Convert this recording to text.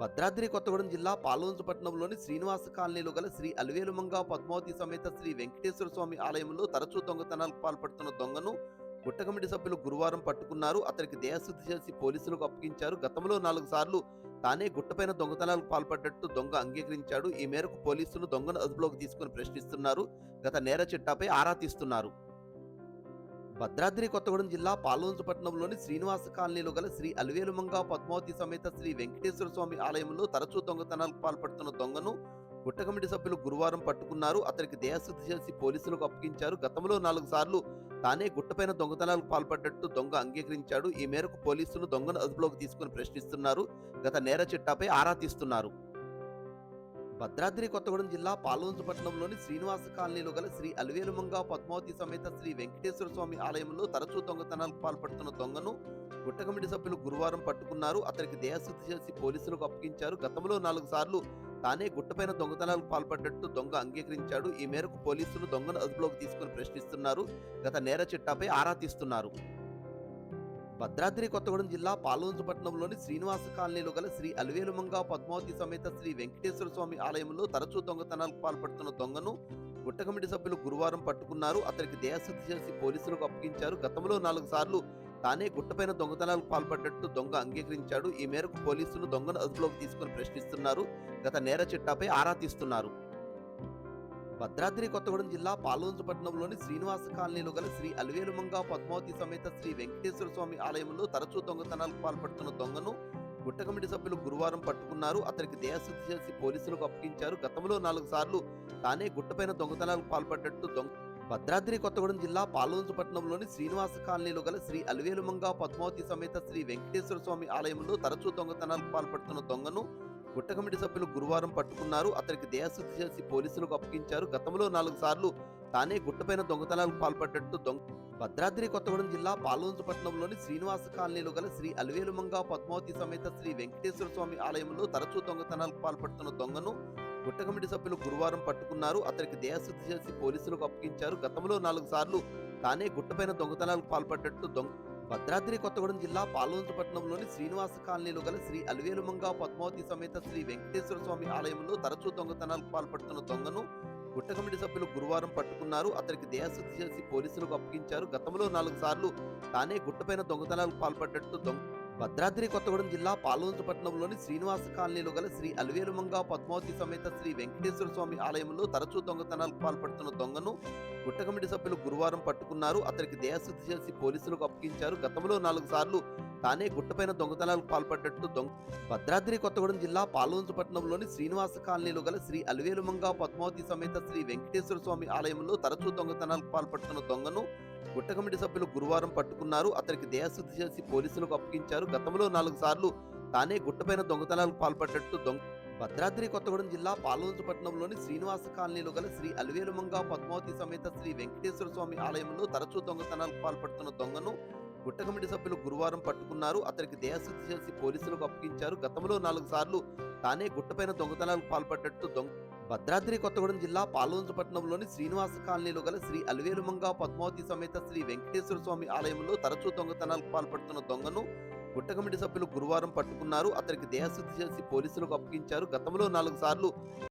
భద్రాద్రి కొత్తగూడెం జిల్లా పాలవంచపట్నంలోని శ్రీనివాస కాలనీలో గల శ్రీ అలివేలుమంగ పద్మావతి సమేత శ్రీ వెంకటేశ్వర స్వామి ఆలయంలో తరచూ దొంగతనాలకు పాల్పడుతున్న దొంగను గుట్టకమిటీ సభ్యులు గురువారం పట్టుకున్నారు. అతనికి దేహశుద్ధి చేసి పోలీసులకు అప్పగించారు. గతంలో నాలుగు సార్లు తానే గుట్టపైన దొంగతనాలకు పాల్పడ్డట్టు దొంగ అంగీకరించాడు. ఈ మేరకు పోలీసులు దొంగను అదుపులోకి తీసుకుని ప్రశ్నిస్తున్నారు. గత నేర చిట్టాపై ఆరా తీస్తున్నారు. భద్రాద్రి కొత్తగూడెం జిల్లా పాల్వంచపట్నంలోని శ్రీనివాస కాలనీలో గల శ్రీ అలివేలుమంగ పద్మావతి సమేత శ్రీ వెంకటేశ్వర స్వామి ఆలయంలో తరచూ దొంగతనాలకు పాల్పడుతున్న దొంగను గుట్ట కమిటీ సభ్యులు గురువారం పట్టుకున్నారు. అతనికి దేహశుద్ధి చేసి పోలీసులకు అప్పగించారు. గతంలో నాలుగు సార్లు తానే గుట్టపైన దొంగతనాలకు పాల్పడ్డట్టు దొంగ అంగీకరించాడు. ఈ మేరకు పోలీసులు దొంగను అదుపులోకి తీసుకుని ప్రశ్నిస్తున్నారు. గత నేర చిట్టాపై ఆరా తీస్తున్నారు. భద్రాద్రి కొత్తగూడెం జిల్లా పాల్వంచపట్నంలోని శ్రీనివాస కాలనీలో గల శ్రీ అలివేలుమంగ పద్మావతి సమేత శ్రీ వెంకటేశ్వర స్వామి ఆలయంలో తరచూ దొంగతనాలకు పాల్పడుతున్న దొంగను గుట్టకమిటీ సభ్యులు గురువారం పట్టుకున్నారు. అతనికి దేహశుద్ధి చేసి పోలీసులకు అప్పగించారు. గతంలో నాలుగు సార్లు తానే గుట్టపైన దొంగతనాలకు పాల్పడ్డట్టు దొంగ అంగీకరించాడు. ఈ మేరకు పోలీసులు దొంగను అదుపులోకి తీసుకుని ప్రశ్నిస్తున్నారు. గత నేర చిట్టాపై ఆరా తీస్తున్నారు. భద్రాద్రి కొత్తగూడెం జిల్లా పాలవంచపట్నంలోని శ్రీనివాస కాలనీలో గల శ్రీ అలివేలుమంగ పద్మావతి సమేత శ్రీ వెంకటేశ్వర స్వామి ఆలయంలో తరచూ దొంగతనాలకు పాల్పడుతున్న దొంగను గుట్ట కమిటీ సభ్యులు గురువారం పట్టుకున్నారు. అతనికి దేహశుద్ధి చేసి పోలీసులకు అప్పగించారు. గతంలో నాలుగు సార్లు తానే గుట్టపైన దొంగతనాలకు పాల్పడ్డట్టు దొంగ అంగీకరించాడు. ఈ మేరకు పోలీసులు దొంగను అదుపులోకి తీసుకుని ప్రశ్నిస్తున్నారు. గత నేర చిట్టాపై ఆరా తీస్తున్నారు. భద్రాద్రి కొత్తగూడెం జిల్లా పాల్వంచపట్నంలోని శ్రీనివాస కాలనీలో గల శ్రీ అలివేలుమంగ పద్మావతి సమేత శ్రీ వెంకటేశ్వర స్వామి ఆలయంలో తరచూ దొంగతనాలకు పాల్పడుతున్న దొంగను గుట్ట కమిటీ సభ్యులు గురువారం పట్టుకున్నారు. అతనికి దేహశుద్ధి చేసి పోలీసులకు అప్పగించారు. గతంలో నాలుగు సార్లు తానే గుట్టపైన దొంగతనాలకు పాల్పడ్డట్టు దొంగ భద్రాద్రి కొత్తగూడెం జిల్లా పాల్వంచపట్నంలోని శ్రీనివాస కాలనీలో గల శ్రీ అలివేలుమంగ పద్మావతి సమేత శ్రీ వెంకటేశ్వర స్వామి ఆలయంలో తరచూ దొంగతనాలకు పాల్పడుతున్న దొంగను గుట్టకమిటీ సభ్యులు గురువారం పట్టుకున్నారు. అతనికి దేహశుద్ధి చేసి పోలీసులకు అప్పగించారు. గతంలో నాలుగు సార్లు తానే గుట్టపైన దొంగతనాలకు పాల్పడ్డట్టు దొంగ భద్రాద్రి కొత్తగూడెం జిల్లా పాలవంతపట్నంలోని శ్రీనివాస కాలనీలో గల శ్రీ అలివేలుమంగ పద్మావతి సమేత శ్రీ వెంకటేశ్వర స్వామి ఆలయంలో తరచూ దొంగతనాలకు పాల్పడుతున్న దొంగను గుట్టకమిటీ సభ్యులు గురువారం పట్టుకున్నారు. అతనికి దేహశుద్ధి చేసి పోలీసులకు అప్పగించారు. గతంలో నాలుగు సార్లు తానే గుట్టపైన దొంగతనాలకు పాల్పడ్డట్టు దొంగ భద్రాద్రి కొత్తగూడెం జిల్లా పాలవంతపట్నంలోని శ్రీనివాస కాలనీలో గల శ్రీ అలివేలుమంగ పద్మావతి సమేత శ్రీ వెంకటేశ్వర స్వామి ఆలయంలో తరచూ దొంగతనాలకు పాల్పడుతున్న దొంగను గుట్ట కమిటీ సభ్యులు గురువారం పట్టుకున్నారు. అతనికి దేహశుద్ధి చేసి పోలీసులకు అప్పగించారు. గతంలో నాలుగు సార్లు తానే గుట్టపైన దొంగతనాలకు పాల్పడ్డట్టు దొంగ భద్రాద్రి కొత్తగూడెం జిల్లా పాల్వంచపట్నంలోని శ్రీనివాస కాలనీలో గల శ్రీ అలివేలుమంగ పద్మావతి సమేత శ్రీ వెంకటేశ్వర స్వామి ఆలయంలో తరచూ దొంగతనాలకు పాల్పడుతున్న దొంగను గుట్టకమిటీ సభ్యులు గురువారం పట్టుకున్నారు. అతనికి దేహశుద్ధి చేసి పోలీసులకు అప్పగించారు. గతంలో నాలుగు సార్లు తానే గుట్టపైన దొంగతనాలకు పాల్పడ్డట్టు దొంగ భద్రాద్రి కొత్తగూడెం జిల్లా పాల్వంచపట్నంలోని శ్రీనివాస కాలనీలో గల శ్రీ అలివేలుమంగ పద్మావతి సమేత శ్రీ వెంకటేశ్వర స్వామి ఆలయంలో తరచూ దొంగతనాలకు పాల్పడుతున్న దొంగను గుట్టకమిటీ సభ్యులు గురువారం పట్టుకున్నారు. అతనికి దేహశుద్ధి చేసి పోలీసులకు అప్పగించారు. గతంలో నాలుగు సార్లు తానే గుట్టపైన దొంగతనాలకు పాల్పడ్డట్టు దొంగ భద్రాద్రి కొత్తగూడెం జిల్లా పాల్వంచపట్నంలోని శ్రీనివాస కాలనీలో గల శ్రీ అలివేలుమంగ పద్మావతి సమేత శ్రీ వెంకటేశ్వర స్వామి ఆలయంలో తరచూ దొంగతనాలకు పాల్పడుతున్న దొంగను గుట్టకమిటీ సభ్యులు గురువారం పట్టుకున్నారు. అతనికి దేహశుద్ధి చేసి పోలీసులకు అప్పగించారు. గతంలో నాలుగు సార్లు తానే గుట్టపైన దొంగతనాలకు పాల్పడ్డట్టు దొంగ భద్రాద్రి కొత్తగూడెం జిల్లా పాల్వంచపట్నంలోని శ్రీనివాస కాలనీలో గల శ్రీ అలివేలుమంగ పద్మావతి సమేత శ్రీ వెంకటేశ్వర స్వామి ఆలయంలో తరచూ దొంగతనాలకు పాల్పడుతున్న దొంగను గుట్టకమిటీ సభ్యులు గురువారం పట్టుకున్నారు. అతనికి దేహశుద్ధి చేసి పోలీసులకు అప్పగించారు. గతంలో నాలుగు సార్లు